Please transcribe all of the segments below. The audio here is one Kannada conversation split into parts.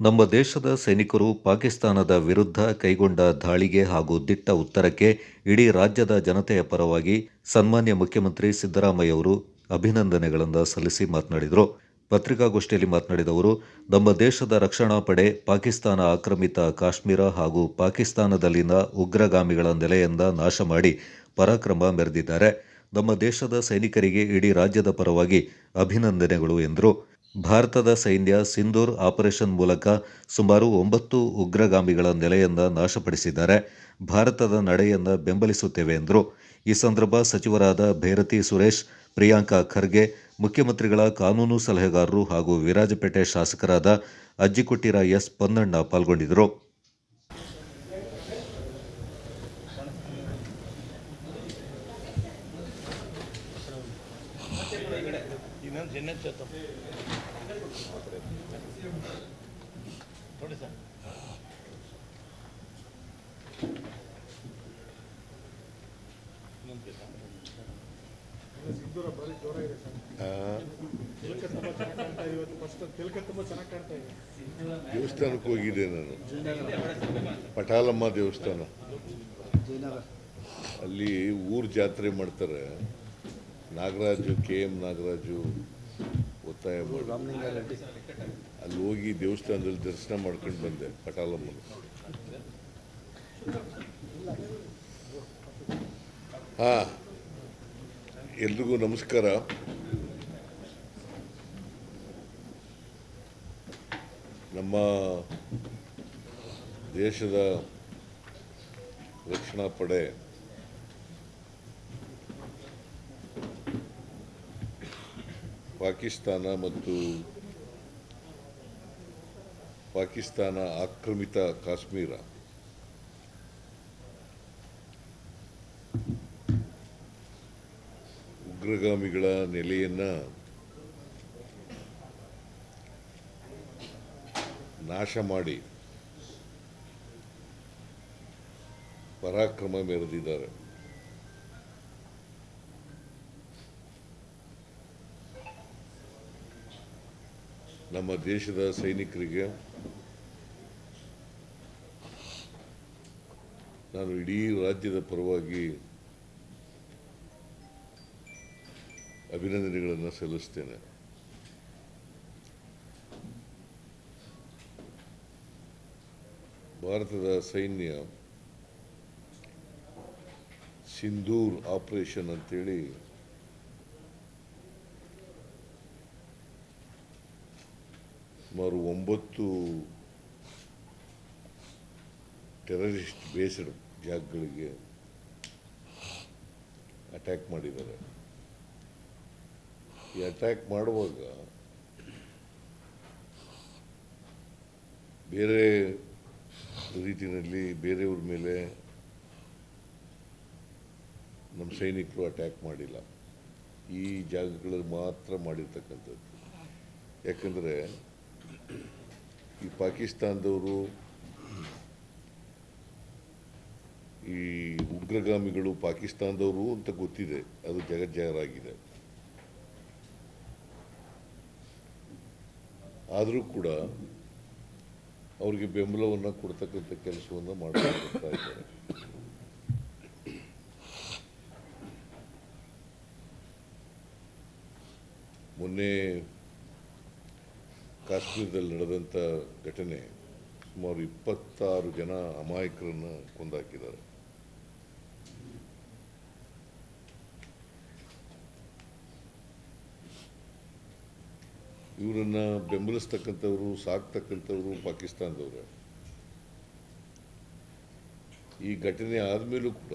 ನಮ್ಮ ದೇಶದ ಸೈನಿಕರು ಪಾಕಿಸ್ತಾನದ ವಿರುದ್ಧ ಕೈಗೊಂಡ ದಾಳಿಗೆ ಹಾಗೂ ದಿಟ್ಟ ಉತ್ತರಕ್ಕೆ ಇಡೀ ರಾಜ್ಯದ ಜನತೆಯ ಪರವಾಗಿ ಸನ್ಮಾನ್ಯ ಮುಖ್ಯಮಂತ್ರಿ ಸಿದ್ದರಾಮಯ್ಯ ಅವರು ಅಭಿನಂದನೆಗಳನ್ನು ಸಲ್ಲಿಸಿ ಮಾತನಾಡಿದರು. ಪತ್ರಿಕಾಗೋಷ್ಠಿಯಲ್ಲಿ ಮಾತನಾಡಿದ ಅವರು, ನಮ್ಮ ದೇಶದ ರಕ್ಷಣಾ ಪಡೆ ಪಾಕಿಸ್ತಾನ ಆಕ್ರಮಿತ ಕಾಶ್ಮೀರ ಹಾಗೂ ಪಾಕಿಸ್ತಾನದಲ್ಲಿನ ಉಗ್ರಗಾಮಿಗಳ ನೆಲೆಯಿಂದ ನಾಶ ಮಾಡಿ ಪರಾಕ್ರಮ ಮೆರೆದಿದ್ದಾರೆ. ನಮ್ಮ ದೇಶದ ಸೈನಿಕರಿಗೆ ಇಡೀ ರಾಜ್ಯದ ಪರವಾಗಿ ಅಭಿನಂದನೆಗಳು ಎಂದರು. ಭಾರತದ ಸೈನ್ಯ ಸಿಂಧೂರ್ ಆಪರೇಷನ್ ಮೂಲಕ ಸುಮಾರು ಒಂಬತ್ತು ಉಗ್ರಗಾಮಿಗಳ ನೆಲೆಯನ್ನ ನಾಶಪಡಿಸಿದ್ದಾರೆ. ಭಾರತದ ನಡೆಯನ್ನು ಬೆಂಬಲಿಸುತ್ತೇವೆ ಎಂದರು. ಈ ಸಂದರ್ಭ ಸಚಿವರಾದ ಭೈರತಿ ಸುರೇಶ್, ಪ್ರಿಯಾಂಕಾ ಖರ್ಗೆ, ಮುಖ್ಯಮಂತ್ರಿಗಳ ಕಾನೂನು ಸಲಹೆಗಾರರು ಹಾಗೂ ವಿರಾಜಪೇಟೆ ಶಾಸಕರಾದ ಅಜ್ಜಿಕೊಟ್ಟಿರ ಎಸ್ ಪೊನ್ನಣ್ಣ ಪಾಲ್ಗೊಂಡಿದ್ದರು. ದೇವಸ್ಥಾನಕ್ಕೆ ಹೋಗಿದ್ದೆ ನಾನು. ಪಟಾಲಮ್ಮ ದೇವಸ್ಥಾನ. ಅಲ್ಲಿ ಊರ್ ಜಾತ್ರೆ ಮಾಡ್ತಾರೆ. ನಾಗರಾಜು, ಕೆ ಎಂ ನಾಗರಾಜು ಒತ್ತಾಯ ಮಾಡಿ. ಅಲ್ಲಿ ಹೋಗಿ ದೇವಸ್ಥಾನದಲ್ಲಿ ದರ್ಶನ ಮಾಡ್ಕೊಂಡು ಬಂದೆ ಪಟಾಲಮ್ಮನ. ಹಾ, ಎಲ್ರಿಗೂ ನಮಸ್ಕಾರ ನಮ್ಮ ದೇಶದ ರಕ್ಷಣಾ ಪಡೆ ಪಾಕಿಸ್ತಾನ ಮತ್ತು ಪಾಕಿಸ್ತಾನ ಆಕ್ರಮಿತ ಕಾಶ್ಮೀರ. ಉಗ್ರಗಾಮಿಗಳ ನೆಲೆಯನ್ನು ನಾಶ ಮಾಡಿ. ಪರಾಕ್ರಮ ಮೆರೆದಿದ್ದಾರೆ. ನಮ್ಮ ದೇಶದ ಸೈನಿಕರಿಗೆ ನಾನು ಇಡೀ ರಾಜ್ಯದ ಪರವಾಗಿ ಅಭಿನಂದನೆಗಳನ್ನು ಸಲ್ಲಿಸ್ತೇನೆ. ಭಾರತದ ಸೈನ್ಯ ಸಿಂಧೂರ್ ಆಪರೇಷನ್ ಅಂತೇಳಿ ಸುಮಾರು ಒಂಬತ್ತು ಟೆರರಿಸ್ಟ್ ಬೇಸ್ಡ್ ಜಾಗಗಳಿಗೆ ಅಟ್ಯಾಕ್ ಮಾಡಿದ್ದಾರೆ. ಈ ಅಟ್ಯಾಕ್ ಮಾಡುವಾಗ ಬೇರೆ ರೀತಿಯಲ್ಲಿ ಬೇರೆಯವ್ರ ಮೇಲೆ ನಮ್ಮ ಸೈನಿಕರು ಅಟ್ಯಾಕ್ ಮಾಡಿಲ್ಲ. ಈ ಜಾಗಗಳಲ್ಲಿ ಮಾತ್ರ ಮಾಡಿರ್ತಕ್ಕಂಥದ್ದು. ಯಾಕಂದರೆ ಈ ಪಾಕಿಸ್ತಾನದವರು ಈ ಉಗ್ರಗಾಮಿಗಳು ಪಾಕಿಸ್ತಾನದವರು ಅಂತ ಗೊತ್ತಿದೆ. ಅದು ಜಗಜ್ಜಾಹರಾಗಿದೆ. ಆದರೂ ಕೂಡ ಅವರಿಗೆ ಬೆಂಬಲವನ್ನು ಕೊಡ್ತಕ್ಕಂಥ ಕೆಲಸವನ್ನು ಮಾಡ್ತಾ ಇದ್ದಾರೆ. ಮೊನ್ನೆ ಕಾಶ್ಮೀರದಲ್ಲಿ ನಡೆದಂಥ ಘಟನೆ ಸುಮಾರು ಇಪ್ಪತ್ತಾರು ಜನ ಅಮಾಯಕರನ್ನು ಕೊಂದಾಕಿದ್ದಾರೆ. ಇವರನ್ನ ಬೆಂಬಲಿಸ್ತಕ್ಕಂಥವ್ರು, ಸಾಕ್ತಕ್ಕಂಥವ್ರು ಪಾಕಿಸ್ತಾನದವ್ರೆ. ಈ ಘಟನೆ ಆದಮೇಲೂ ಕೂಡ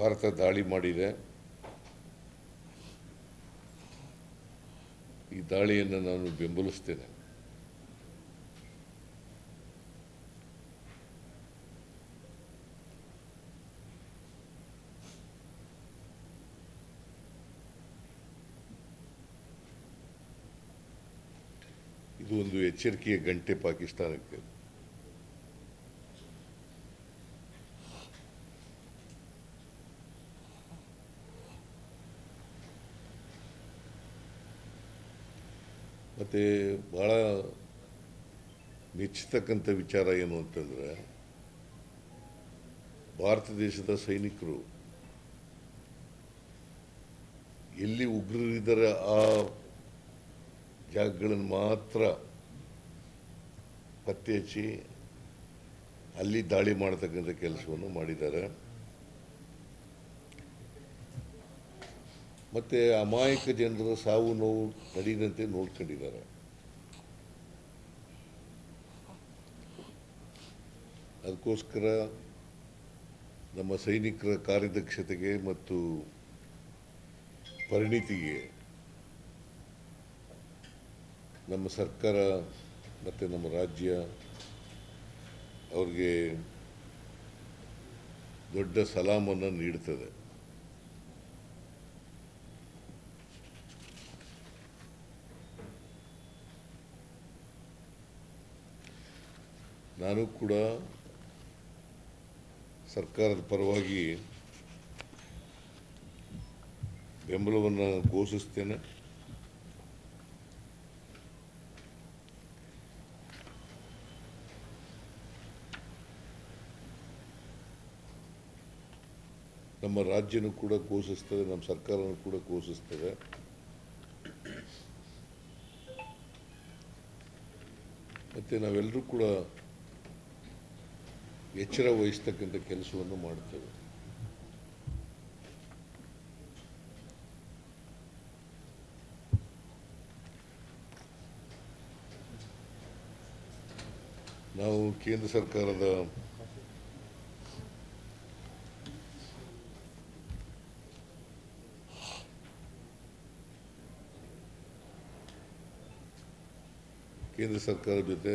ಭಾರತ ದಾಳಿ ಮಾಡಿದೆ. ಈ ದಾಳಿಯನ್ನು ನಾನು ಬೆಂಬಲಿಸ್ತೇನೆ. ಇದು ಒಂದು ಎಚ್ಚರಿಕೆಯ ಗಂಟೆ ಪಾಕಿಸ್ತಾನಕ್ಕೆ. ಮತ್ತು ಭಾಳ ಮೆಚ್ಚತಕ್ಕಂಥ ವಿಚಾರ ಏನು ಅಂತಂದರೆ, ಭಾರತ ದೇಶದ ಸೈನಿಕರು ಎಲ್ಲಿ ಉಗ್ರರಿದ್ದಾರೆ ಆ ಜಾಗಗಳನ್ನು ಮಾತ್ರ ಪತ್ತೆ ಹಚ್ಚಿ ಅಲ್ಲಿ ದಾಳಿ ಮಾಡತಕ್ಕಂಥ ಕೆಲಸವನ್ನು ಮಾಡಿದ್ದಾರೆ. ಮತ್ತು ಅಮಾಯಕ ಜನರ ಸಾವು ನೋವು ನಡೆಯದಂತೆ ನೋಡ್ಕೊಂಡಿದ್ದಾರೆ. ಅದಕ್ಕೋಸ್ಕರ ನಮ್ಮ ಸೈನಿಕರ ಕಾರ್ಯದಕ್ಷತೆಗೆ ಮತ್ತು ಪರಿಣಿತಿಗೆ ನಮ್ಮ ಸರ್ಕಾರ ಮತ್ತು ನಮ್ಮ ರಾಜ್ಯ ಅವ್ರಿಗೆ ದೊಡ್ಡ ಸಲಾಮನ್ನು ನೀಡುತ್ತದೆ ನಾನು ಕೂಡ ಸರ್ಕಾರದ ಪರವಾಗಿ ಬೆಂಬಲವನ್ನು ಘೋಷಿಸ್ತೇನೆ. ನಮ್ಮ ರಾಜ್ಯನೂ ಕೂಡ ಘೋಷಿಸ್ತದೆ, ನಮ್ಮ ಸರ್ಕಾರನೂ ಕೂಡ ಘೋಷಿಸ್ತದೆ. ಮತ್ತು ನಾವೆಲ್ಲರೂ ಕೂಡ ಎಚ್ಚರ ವಹಿಸ್ತಕ್ಕಂಥ ಕೆಲಸವನ್ನು ಮಾಡ್ತೇವೆ. ನಾವು ಕೇಂದ್ರ ಸರ್ಕಾರದ ಕೇಂದ್ರ ಸರ್ಕಾರದ ಜೊತೆ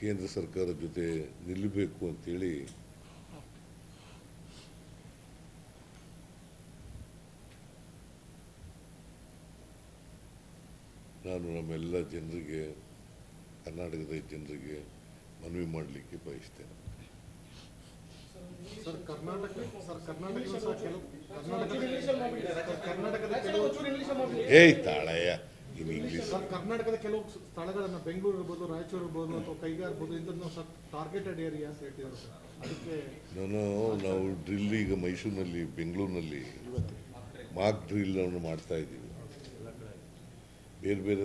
ಕೇಂದ್ರ ಸರ್ಕಾರದ ಜೊತೆ ನಿಲ್ಲಬೇಕು ಅಂತೇಳಿ ನಾನು ನಮ್ಮೆಲ್ಲ ಜನರಿಗೆ ಕರ್ನಾಟಕದ ಜನರಿಗೆ ಮನವಿ ಮಾಡಲಿಕ್ಕೆ ಬಯಸ್ತೇನೆ. ಸರ್ ಕರ್ನಾಟಕ ಸರ್ ಕರ್ನಾಟಕದ ಸಹ ಕೆಲವು ಕರ್ನಾಟಕದ ಕರ್ನಾಟಕದ ಕೆಲವು ಏಯ್ ತಾಳಯ್ಯ ಇನ್ ಇಂಗ್ಲೀಷ್ ಸರ್ ಕರ್ನಾಟಕದ ಕೆಲವು ಸ್ಥಳಗಳನ್ನ ಬೆಂಗಳೂರು ಇರ್ಬೋದು ರಾಯಚೂರು ಇರ್ಬೋದು ಅಥವಾ ಕೈಗಾರ್ ಇರ್ಬೋದು ಇದನ್ನು ಟಾರ್ಗೆಟೆಡ್ ಏರಿಯಾ ಅಂತ ಹೇಳ್ತಿದ್ದಾರೆ ಅದಕ್ಕೆ ನಾನು ನಾವು ಡ್ರಿಲ್ ಈಗ ಮೈಸೂರಿನಲ್ಲಿ ಬೆಂಗಳೂರಿನಲ್ಲಿ ಮಾಕ್ ಡ್ರಿಲ್ ಅನ್ನು ಮಾಡ್ತಾ ಇದ್ದೀವಿ. ಬೇರೆ ಬೇರೆ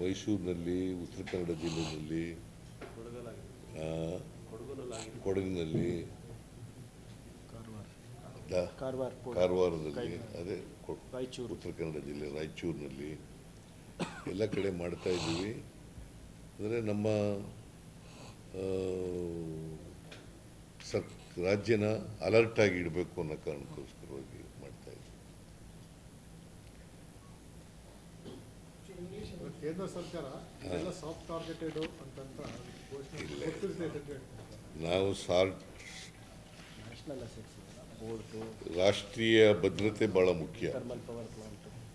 ಮೈಸೂರಿನಲ್ಲಿ ಉತ್ತರ ಕನ್ನಡ ಜಿಲ್ಲೆಯಲ್ಲಿ ಕೊಡಗಿನಲ್ಲಿ ಕಾರವಾರದಲ್ಲಿ ಅದೇ ರಾಯಚೂರು. ಉತ್ತರ ಕನ್ನಡ ಜಿಲ್ಲೆ ರಾಯಚೂರಿನಲ್ಲಿ ಎಲ್ಲ ಕಡೆ ಮಾಡ್ತಾ ಇದ್ದೀವಿ. ಅಂದರೆ ನಮ್ಮ ಸರ್ ರಾಜ್ಯನ ಅಲರ್ಟ್ ಆಗಿ ಇಡಬೇಕು ಅನ್ನೋ ಕಾರಣಕ್ಕೋಸ್ಕರವಾಗಿ ಮಾಡ್ತಾ ಇದ್ದೀವಿ. ಕೇಂದ್ರ ಸರ್ಕಾರ ಸಾಫ್ಟ್ ಟಾರ್ಗೆಟೆಡ್ ಅಂತಂತ. ನಾವು ಸಾರ್ಟ್ ರಾಷ್ಟ್ರೀಯ ಭದ್ರತೆ ಭಾಳ ಮುಖ್ಯ.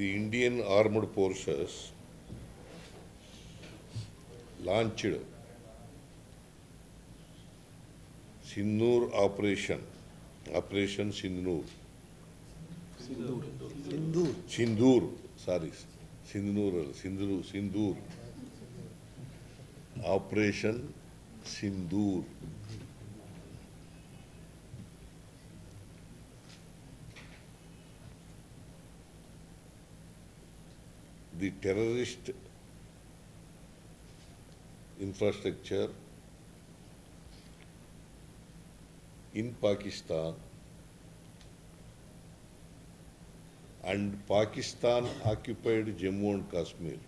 The Indian Armed Forces launched Sinnoor Operation, Operation Sinnoor. Sindoor. Sindoor, sorry, Sindoor, Sindoor, Sindoor. Operation Sindoor. The terrorist infrastructure in Pakistan and Pakistan occupied Jammu and Kashmir.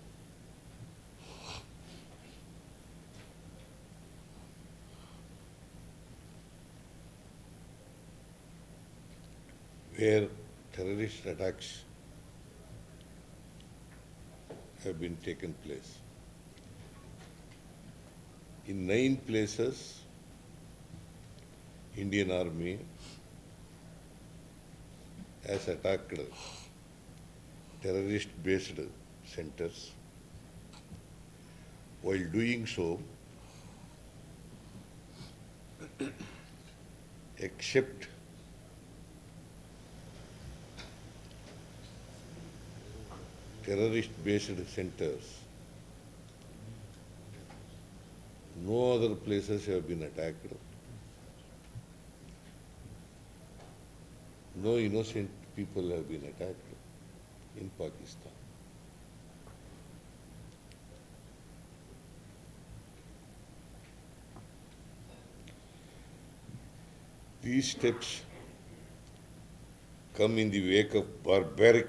Where terrorist attacks have been taken place. In nine places, Indian Army has attacked terrorist-based centers. While doing so, except terrorist-based centers, no other places have been attacked. No innocent people have been attacked in Pakistan. These steps come in the wake of barbaric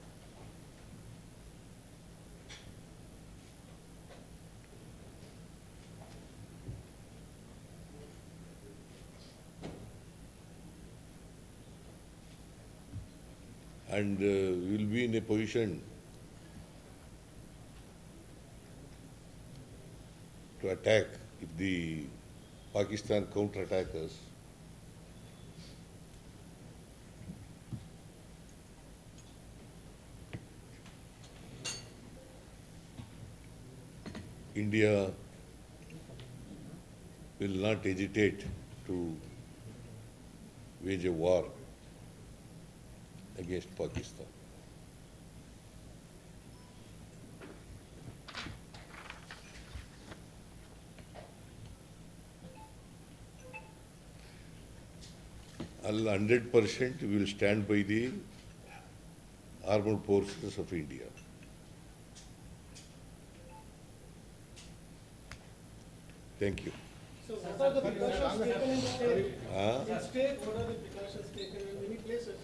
and uh, we will be in a position to attack if the Pakistan counterattack us. India will not hesitate to wage a war against Pakistan. Percent we will stand by the armed forces of India. Thank you. So what are the precautions taken in state? Ah, In state, what are the precautions taken in many places?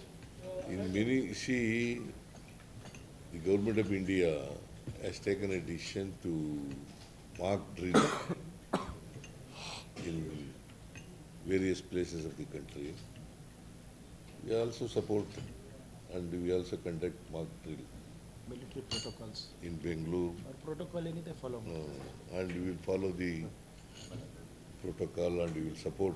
Uh, in many, see, the government of India has taken a decision to mark drilling in various places of the country. We also support and we also conduct mock drill. Military protocols. In Bangalore. Or protocol any they follow. No, and we will follow the protocol and we will support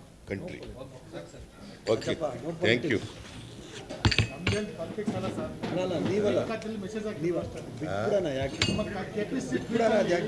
country. Okay, thank you. ನಮ್ದೇನು ಪಾಲಿಟಿಕ್ಸ್ ಅಲ್ಲ ಸರ್ ಅಲ್ಲ ನೀವಲ್ಲ. ಖಾತೆಯಲ್ಲಿ ಮೆಸೇಜ್ ಹಾಕಿ. ನೀವ. ಬಿಟ್ಬಿಡೋಣ ಯಾಕೆ? ನಮ್ಮ ಕೆಪಿಸಿ ಬಿಟ್ಬಿಡೋಣ ಯಾಕೆ